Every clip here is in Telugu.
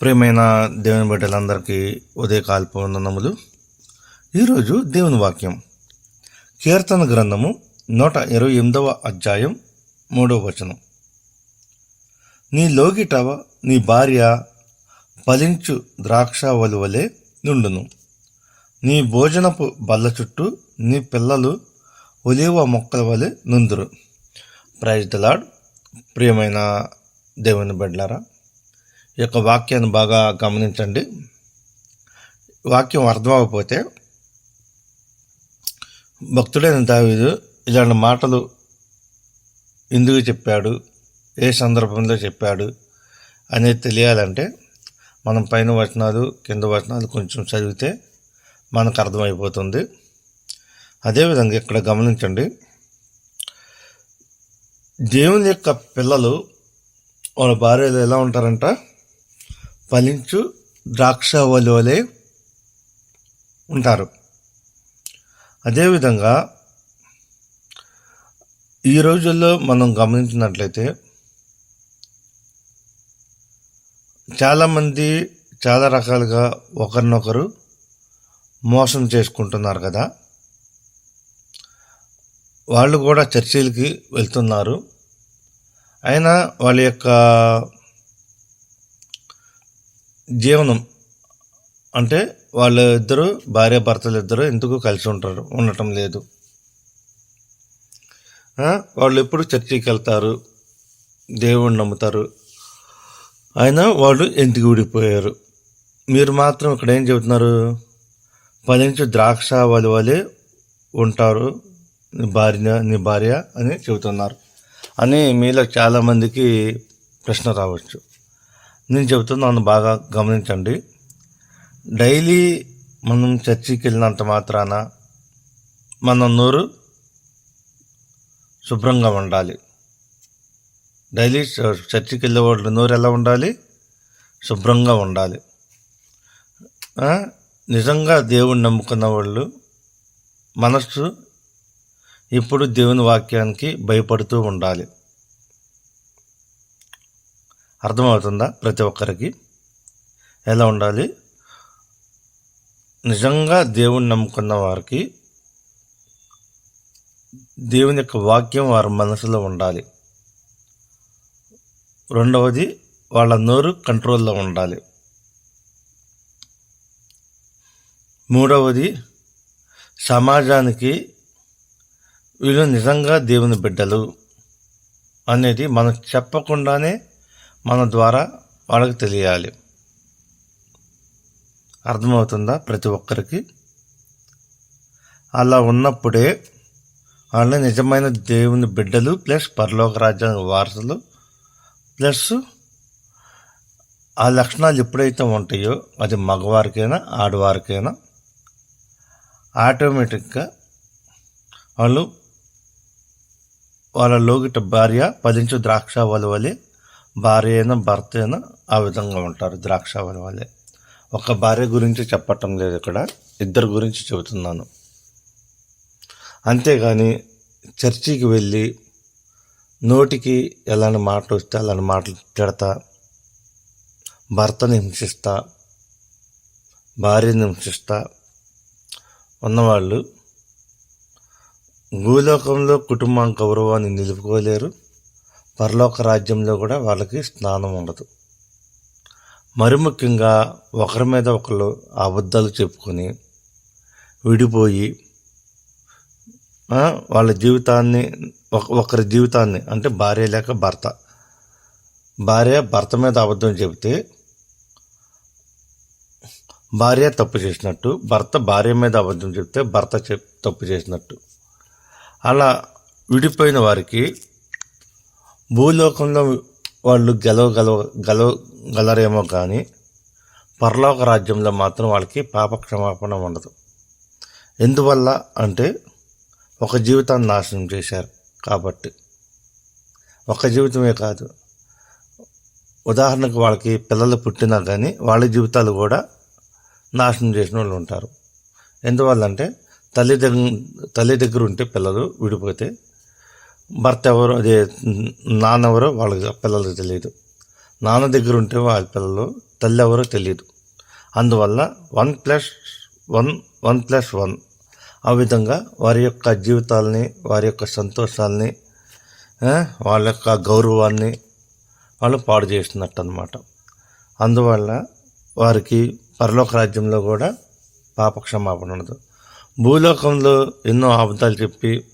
ప్రియమైన దేవుని బిడ్డలందరికీ ఉదయకాల్పు వందనములు ఈరోజు దేవుని వాక్యం. కీర్తన గ్రంథము నూట ఇరవై ఎనిమిదవ అధ్యాయం మూడవ వచనం. నీ లోగిట నీ భార్య ఫలించు ద్రాక్ష వలువలే నుండును. నీ భోజనపు బల్ల చుట్టూ నీ పిల్లలు ఒలివ మొక్కల వలె నుందురు. ప్రైజ్ దలాడ్ ప్రియమైన దేవుని బిడ్డలారా ఈ యొక్క వాక్యాన్ని బాగా గమనించండి. వాక్యం అర్థం అవ్వకపోతే భక్తుడైన దావీదు ఇలాంటి మాటలు ఎందుకు చెప్పాడు ఏ సందర్భంలో చెప్పాడు అనేది తెలియాలంటే మనం పైన వచనాలు కింద వచనాలు కొంచెం చదివితే మనకు అర్థమైపోతుంది. అదేవిధంగా ఇక్కడ గమనించండి. దేవుని యొక్క పిల్లలు వాళ్ళ భార్యలు ఎలా ఉంటారంట? ఫలించు ద్రాక్ష వలె ఉంటారు. అదేవిధంగా ఈ రోజుల్లో మనం గమనించినట్లయితే చాలామంది చాలా రకాలుగా ఒకరినొకరు మోసం చేసుకుంటున్నారు కదా. వాళ్ళు కూడా చర్చిలకి వెళ్తున్నారు. అయినా వాళ్ళ యొక్క జీవనం అంటే వాళ్ళ ఇద్దరు భార్య భర్తలు ఇద్దరు ఎందుకు కలిసి ఉంటారు? ఉండటం లేదు. వాళ్ళు ఎప్పుడు చర్చికి వెళ్తారు? దేవుణ్ణి నమ్ముతారు. అయినా వాళ్ళు ఎందుకు ఊడిపోయారు. మీరు మాత్రం ఇక్కడ ఏం చెబుతున్నారు? ఫలించు ద్రాక్ష వలి వలె ఉంటారు. నీ భార్య నీ భార్య అని చెబుతున్నారు. అని మీలో చాలామందికి ప్రశ్న రావచ్చు. నేను చెబుతున్నాను బాగా గమనించండి. డైలీ మనం చర్చికి వెళ్ళినంత మాత్రాన మన నోరు శుభ్రంగా ఉండాలి. డైలీ చర్చికి వెళ్ళే వాళ్ళు నోరు ఎలా ఉండాలి? శుభ్రంగా ఉండాలి. నిజంగా దేవుణ్ణి నమ్ముకున్న వాళ్ళు మనస్సు ఇప్పుడు దేవుని వాక్యానికి భయపడుతూ ఉండాలి. అర్థమవుతుందా ప్రతి ఒక్కరికి? ఎలా ఉండాలి? నిజంగా దేవుని నమ్ముకున్న వారికి దేవుని యొక్క వాక్యం వారి మనసులో ఉండాలి. రెండవది వాళ్ళ నోరు కంట్రోల్లో ఉండాలి. మూడవది సమాజానికి వీళ్ళు నిజంగా దేవుని బిడ్డలు అనేది మనం చెప్పకుండానే మన ద్వారా వాళ్ళకి తెలియాలి. అర్థమవుతుందా ప్రతి ఒక్కరికి? అలా ఉన్నప్పుడే వాళ్ళని నిజమైన దేవుని బిడ్డలు ప్లస్ పరలోక రాజ్యానికి వారసులు ప్లస్ ఆ లక్షణాలు ఎప్పుడైతే ఉంటాయో అది మగవారికైనా ఆడవారికైనా ఆటోమేటిక్గా వాళ్ళు వాళ్ళ లోగిట భార్య పదించు ద్రాక్ష వలవలే భార్య అయినా భర్త అయినా ఆ విధంగా ఉంటారు ద్రాక్ష వలవలే ఒక భార్య గురించి చెప్పటం లేదు ఇక్కడ ఇద్దరు గురించి చెబుతున్నాను. అంతేగాని చర్చికి వెళ్ళి నోటికి ఎలాంటి మాటలు వస్తే అలాంటి మాటలు తిడతా భర్తని హింసిస్తా భార్యని హింసిస్తా ఉన్నవాళ్ళు భూలోకంలో కుటుంబం గౌరవాన్ని నిలుపుకోలేరు. పరలోక రాజ్యంలో కూడా వాళ్ళకి స్నానం ఉండదు. మరి ముఖ్యంగా ఒకరి మీద ఒకరు అబద్ధాలు చెప్పుకొని విడిపోయి వాళ్ళ జీవితాన్ని ఒక- ఒకరి జీవితాన్ని అంటే భార్య లేక భర్త భార్య భర్త మీద అబద్ధం చెబితే భార్య తప్పు చేసినట్టు భర్త భార్య మీద అబద్ధం చెప్తే భర్త చెప్ తప్పు చేసినట్టు. అలా విడిపోయిన వారికి భూలోకంలో వాళ్ళు గెలవగలవ గెలవగలరేమో కానీ పరలోక రాజ్యంలో మాత్రం వాళ్ళకి పాప క్షమాపణ ఉండదు. ఎందువల్ల అంటే ఒక జీవితాన్ని నాశనం చేశారు కాబట్టి. ఒక జీవితమే కాదు. ఉదాహరణకు వాళ్ళకి పిల్లలు పుట్టినా కానీ వాళ్ళ జీవితాలు కూడా నాశనం చేసిన వాళ్ళు ఉంటారు. ఎందువల్ల అంటే తల్లి దగ్గర తల్లి దగ్గర ఉంటే పిల్లలు విడిపోతే భర్త ఎవరు అదే నాన్న ఎవరో వాళ్ళకి పిల్లలకు తెలియదు. నాన్న దగ్గర ఉంటే వాళ్ళ పిల్లలు తల్లి ఎవరో తెలియదు. అందువల్ల one plus one one plus one. ఆ విధంగా వారి యొక్క జీవితాలని వారి యొక్క సంతోషాలని వాళ్ళ యొక్క గౌరవాన్ని వాళ్ళు పాడు చేస్తున్నట్టు అనమాట అందువల్ల వారికి పరలోక రాజ్యంలో కూడా పాప క్షమాపణ ఉండదు. భూలోకంలో ఎన్నో అబద్ధాలు చెప్పి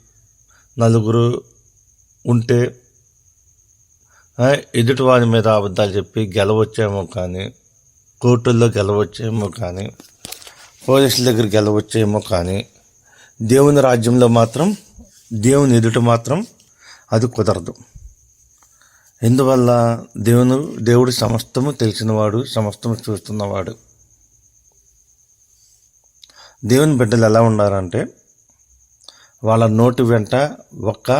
నలుగురు ఉంటే ఎదుటివారి ఎదుటి వారి మీద అబద్ధాలు చెప్పి గెలవచ్చేమో కానీ కోర్టుల్లో గెలవచ్చేమో కానీ పోలీసుల దగ్గర గెలవచ్చేమో కానీ దేవుని రాజ్యంలో మాత్రం దేవుని ఎదుట మాత్రం అది కుదరదు. ఎందువల్ల దేవుని దేవుడు సమస్తము తెలిసినవాడు సమస్తము చూస్తున్నవాడు. దేవుని బిడ్డలు ఎలా ఉన్నారంటే వాళ్ళ నోటి వెంట ఒక్క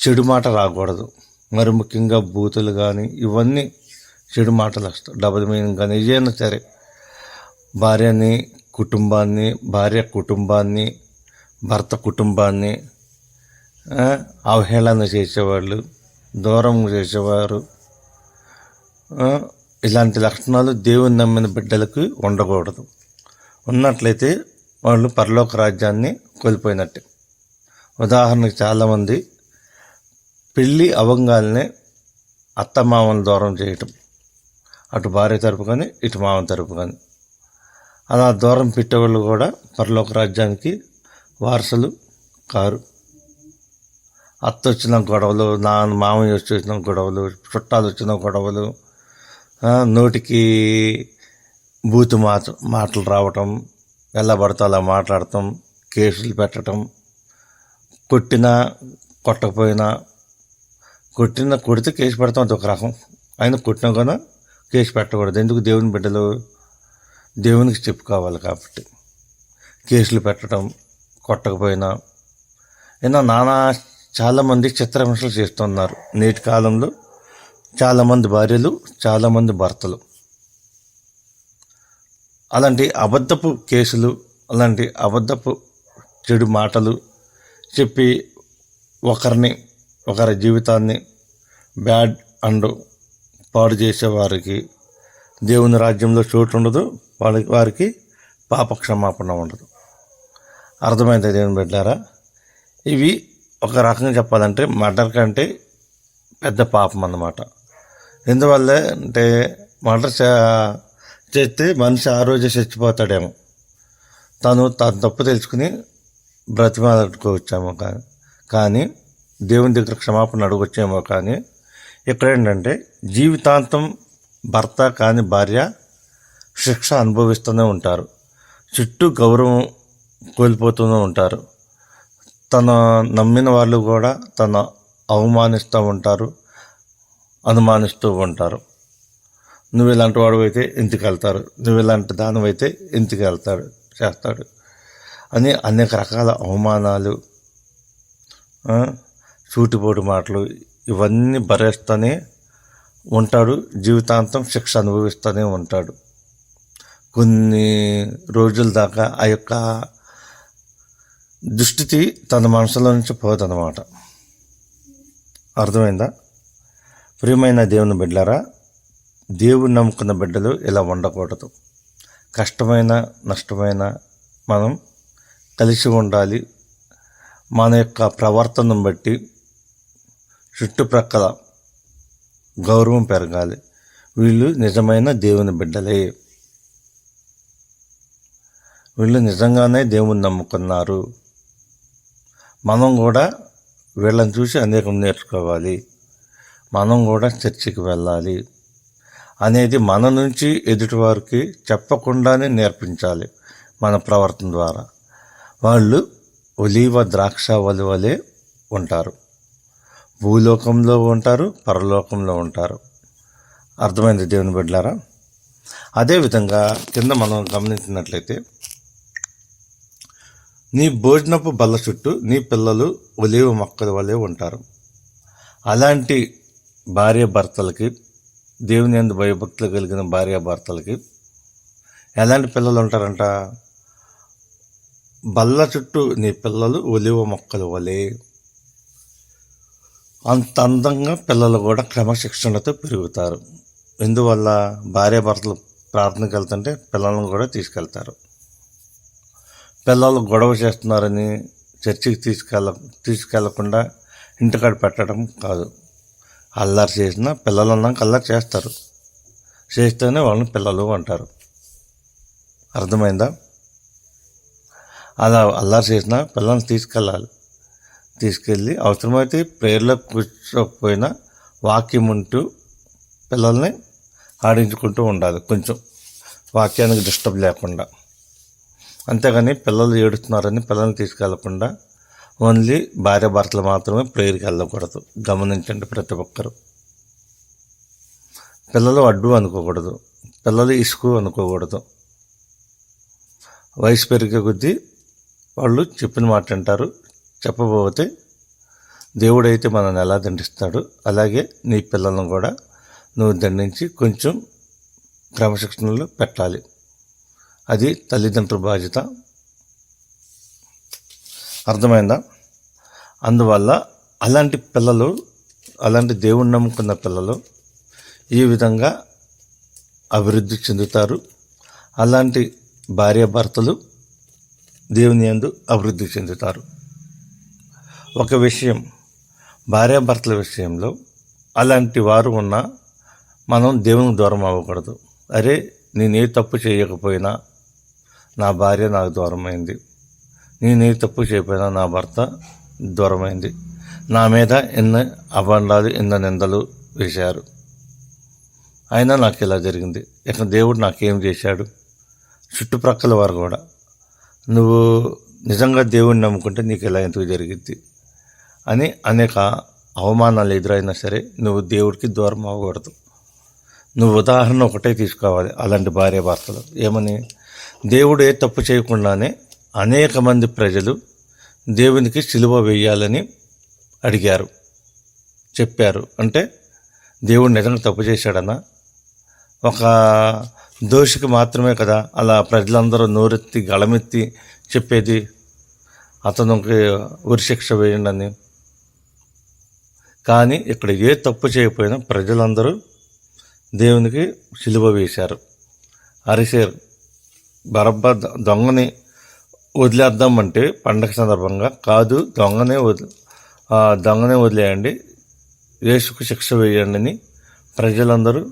చెడు మాట రాకూడదు. మరి ముఖ్యంగా బూతులు కానీ ఇవన్నీ చెడు మాటలు వస్తాయి డబుల్ మీనింగ్ కానీ ఏదైనా సరే భార్యని కుటుంబాన్ని భార్య కుటుంబాన్ని భర్త కుటుంబాన్ని అవహేళన చేసేవాళ్ళు దూరం చేసేవారు ఇలాంటి లక్షణాలు దేవుని నమ్మిన బిడ్డలకు ఉండకూడదు. ఉన్నట్లయితే వాళ్ళు పరలోక రాజ్యాన్ని కోల్పోయినట్టే. ఉదాహరణకు చాలామంది పెళ్ళి అవంగాల్నే అత్తమామల దూరం చేయటం. అటు భార్య తరపు కానీ ఇటు మామ తరపు కానీ అలా దూరం పెట్టేవాళ్ళు కూడా పరలోక రాజ్యానికి వారసులు కారు. అత్త వచ్చిన గొడవలు నా మామయ్య వచ్చి వచ్చిన గొడవలు చుట్టాలు వచ్చిన గొడవలు నోటికి బూతు మాట మాటలు రావటం ఎలా అలా మాట్లాడటం కేసులు పెట్టడం కొట్టినా కొట్టకపోయినా కొట్టిన కొడితే కేసు పెడతాం అది ఒక రకం. ఆయన కొట్టినా కూడా కేసు పెట్టకూడదు. ఎందుకు? దేవుని బిడ్డలు దేవునికి చెప్పుకోవాలి కాబట్టి. కేసులు పెట్టడం కొట్టకపోయినా. ఇలా నానా చాలామంది చిత్రహింసలు చేస్తున్నారు నేటి కాలంలో. చాలామంది భార్యలు చాలామంది భర్తలు. అలాంటి అబద్ధపు కేసులు అలాంటి అబద్ధపు చెడు మాటలు చెప్పి ఒకరిని ఒకరి జీవితాన్ని బ్యాడ్ అండ్ పాడు చేసే వారికి దేవుని రాజ్యంలో చోటు ఉండదు వాళ్ళకి వారికి పాప క్షమాపణ ఉండదు. అర్థమైంది దేవుని బిడ్డారా? ఇవి ఒక రకంగా చెప్పాలంటే మర్డర్ కంటే పెద్ద పాపం అన్నమాట. ఎందువల్ల అంటే మర్డర్ చేస్తే మనిషి ఆ రోజే చచ్చిపోతాడేమో. తను తన తప్పు తెలుసుకుని బ్రతిమాలనుకోవచ్చేమో కానీ కానీ దేవుని దగ్గర క్షమాపణ అడగొచ్చేమో కానీ ఇక్కడ ఏంటంటే జీవితాంతం భర్త కాని భార్య శిక్ష అనుభవిస్తూనే ఉంటారు. చుట్టూ గౌరవం కోల్పోతూనే ఉంటారు. తన నమ్మిన వాళ్ళు కూడా తన అవమానిస్తూ ఉంటారు అనుమానిస్తూ ఉంటారు. నువ్వు ఇలాంటి వాడు అయితే ఇంటికి వెళ్తారు నువ్వు ఇలాంటి దానం అయితే ఇంటికి వెళ్తాడు చేస్తాడు. అని అనేక రకాల అవమానాలు ఆ, సూటిపోటు మాటలు ఇవన్నీ భరేస్తూనే ఉంటాడు. జీవితాంతం శిక్ష అనుభవిస్తూనే ఉంటాడు. కొన్ని రోజుల దాకా ఆ యొక్క దుస్థితి తన మనసులో నుంచి పోదన్నమాట. అర్థమైందా? ప్రియమైన దేవుని బిడ్డారా దేవుడు నమ్ముకున్న బిడ్డలు ఇలా ఉండకూడదు. కష్టమైన నష్టమైన మనం కలిసి ఉండాలి. మన యొక్క ప్రవర్తనను బట్టి చుట్టుప్రక్కల గౌరవం పెరగాలి. వీళ్ళు నిజమైన దేవుని బిడ్డలే. వీళ్ళు నిజంగానే దేవుని నమ్ముకున్నారు. మనం కూడా వీళ్ళని చూసి అనేకం నేర్చుకోవాలి. మనం కూడా చర్చికి వెళ్ళాలి. అనేది మన నుంచి ఎదుటివారికి చెప్పకుండానే నేర్పించాలి మన ప్రవర్తన ద్వారా. వాళ్ళు ఒలీవ ద్రాక్ష వలి వలె ఉంటారు. భూలోకంలో ఉంటారు పరలోకంలో ఉంటారు. అర్థమైంది దేవుని బిడ్డారా అదేవిధంగా కింద మనం గమనించినట్లయితే నీ భోజనపు బల్ల చుట్టూ నీ పిల్లలు ఒలివ మొక్కల వలె ఉంటారు. అలాంటి భార్య భర్తలకి దేవుని ఎందు భయభక్తులు కలిగిన భార్యాభర్తలకి ఎలాంటి పిల్లలు ఉంటారంట? బల్ల చుట్టూ నీ పిల్లలు ఒలివ మొక్కలు వలె అంత అందంగా పిల్లలు కూడా క్రమశిక్షణతో పెరుగుతారు. ఎందువల్ల? భార్యాభర్తలు ప్రార్థనకు వెళ్తుంటే పిల్లలను కూడా తీసుకెళ్తారు. పిల్లలు గొడవ చేస్తున్నారని చర్చికి తీసుకెళ్ళ తీసుకెళ్ళకుండా ఇంటికాడ పెట్టడం కాదు. అల్లరి చేసినా పిల్లలు అన్నాక అల్లరి చేస్తారు. చేస్తేనే వాళ్ళని పిల్లలు అంటారు. అర్థమైందా? అలా అల్లరి చేసినా పిల్లల్ని తీసుకెళ్ళాలి. తీసుకెళ్ళి అవసరమైతే ప్రేయర్లో కూర్చోకపోయినా వాక్యం ఉంటూ పిల్లల్ని ఆడించుకుంటూ ఉండాలి కొంచెం. వాక్యానికి డిస్టర్బ్ లేకుండా. అంతేగాని పిల్లలు ఏడుస్తున్నారని పిల్లల్ని తీసుకెళ్ళకుండా ఓన్లీ భార్య భర్తలు మాత్రమే ప్రేయర్కి వెళ్ళకూడదు. గమనించండి ప్రతి ఒక్కరు. పిల్లలు అడ్డు అనుకోకూడదు. పిల్లలు ఇసుకు అనుకోకూడదు. వయసు పెరిగే కొద్దీ వాళ్ళు చెప్పిన మాట అంటారు. చెప్పబోతే దేవుడైతే మనల్ని ఎలా దండిస్తాడు అలాగే నీ పిల్లలను కూడా నువ్వు దండించి కొంచెం క్రమశిక్షణలో పెట్టాలి. అది తల్లిదండ్రుల బాధ్యత అర్థమైందా? అందువల్ల అలాంటి పిల్లలు అలాంటి దేవుణ్ణి నమ్ముకున్న పిల్లలు ఈ విధంగా అభివృద్ధి చెందుతారు. అలాంటి భార్యాభర్తలు దేవుని యందు అభివృద్ధి చెందుతారు. ఒక విషయం భార్యాభర్తల విషయంలో అలాంటి వారు ఉన్నా మనం దేవునికి దూరం అవ్వకూడదు. అరే నేనే తప్పు చేయకపోయినా నా భార్య నాకు దూరమైంది నేనే తప్పు చేయపోయినా నా భర్త దూరమైంది. నా మీద ఎన్న అబండాలు ఎన్న నిందలు వేశారు. అయినా నాకు ఇలా జరిగింది. ఇక దేవుడు నాకేం చేశాడు? చుట్టుప్రక్కల వారు కూడా. నువ్వు నిజంగా దేవుడిని నమ్ముకుంటే నీకు ఇలా ఎందుకు జరిగింది? అని అనేక అవమానాలు ఎదురైనా సరే నువ్వు దేవుడికి దూరం అవ్వకూడదు. నువ్వు ఉదాహరణ ఒకటే తీసుకోవాలి అలాంటి భార్య భర్తలు ఏమని? దేవుడు ఏ తప్పు చేయకుండానే అనేక మంది ప్రజలు దేవునికి సిలువ వేయాలని అడిగారు. చెప్పారు. అంటే దేవుడు నిజంగా తప్పు చేశాడనా ఒక దోషికి మాత్రమే కదా అలా ప్రజలందరూ నోరెత్తి గళమెత్తి చెప్పేది అతనికి ఉరిశిక్ష వేయండి అని కానీ ఇక్కడ ఏ తప్పు చేయకపోయినా ప్రజలందరూ దేవునికి సిలువ వేశారు. అరిసేరు. బరబ్బ దొంగని వదిలేద్దామంటే పండగ సందర్భంగా కాదు దొంగనే వదిలి దొంగనే వదిలేయండి. యేసుకు శిక్ష వేయండి అని ప్రజలందరూ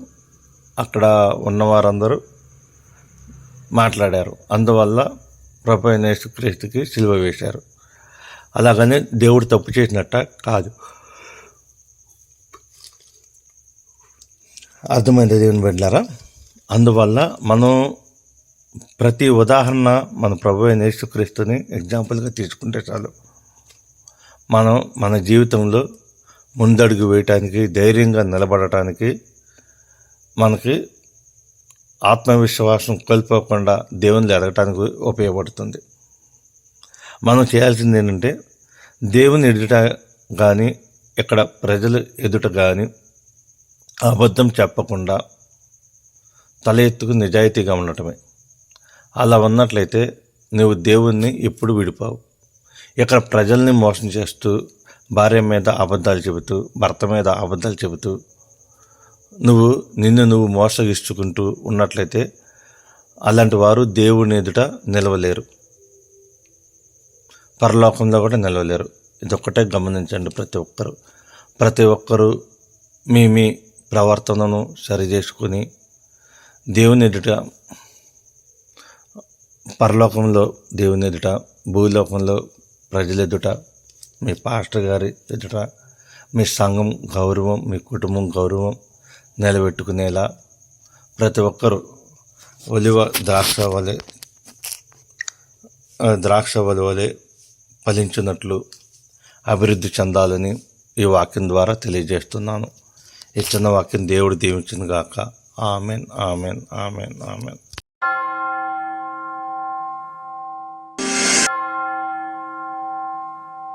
అక్కడ ఉన్నవారందరూ మాట్లాడారు. అందువల్ల ప్రభు అయిన యేసుక్రీస్తుకి సిలువ వేశారు. అలాగనే దేవుడు తప్పు చేసినట్ట కాదు. అర్థమైంది దేవుని బిడ్డారా అందువల్ల మనం ప్రతి ఉదాహరణ మన ప్రభు అయిన యేసుక్రీస్తుని ఎగ్జాంపుల్గా తీసుకుంటే చాలు. మనం మన జీవితంలో ముందడుగు వేయటానికి ధైర్యంగా నిలబడటానికి మనకి ఆత్మవిశ్వాసం కోల్పోకుండా దేవుని ఎదగటానికి ఉపయోగపడుతుంది. మనం చేయాల్సింది ఏంటంటే దేవుని ఎదుట కానీ ఇక్కడ ప్రజలు ఎదుట కానీ అబద్ధం చెప్పకుండా తల ఎత్తుకు నిజాయితీగా ఉండటమే. అలా ఉన్నట్లయితే నువ్వు దేవుణ్ణి ఎప్పుడు విడిపావు? ఇక్కడ ప్రజల్ని మోసం చేస్తూ భార్య మీద అబద్ధాలు చెబుతూ భర్త మీద అబద్ధాలు చెబుతూ నువ్వు నిన్ను నువ్వు మోసగిస్తుకుంటూ ఉన్నట్లయితే అలాంటి వారు దేవుని ఎదుట నిలవలేరు. పరలోకంలో కూడా నిలవలేరు. ఇదొక్కటే గమనించండి ప్రతి ఒక్కరు. ప్రతి ఒక్కరూ మీ మీ ప్రవర్తనను సరిచేసుకొని దేవుని ఎదుట పరలోకంలో దేవుని ఎదుట భూలోకంలో ప్రజల ఎదుట మీ పాస్టర్ గారి ఎదుట మీ సంఘం గౌరవం మీ కుటుంబం గౌరవం నిలబెట్టుకునేలా ప్రతి ఒక్కరూ ఒలివ ద్రాక్ష వలె ద్రాక్ష వలి వలె ఫలించినట్లు అభివృద్ధి చెందాలని ఈ వాక్యం ద్వారా తెలియజేస్తున్నాను. ఈ చిన్న వాక్యం దేవుడు దీవించిన గాక. Amen amen amen amen.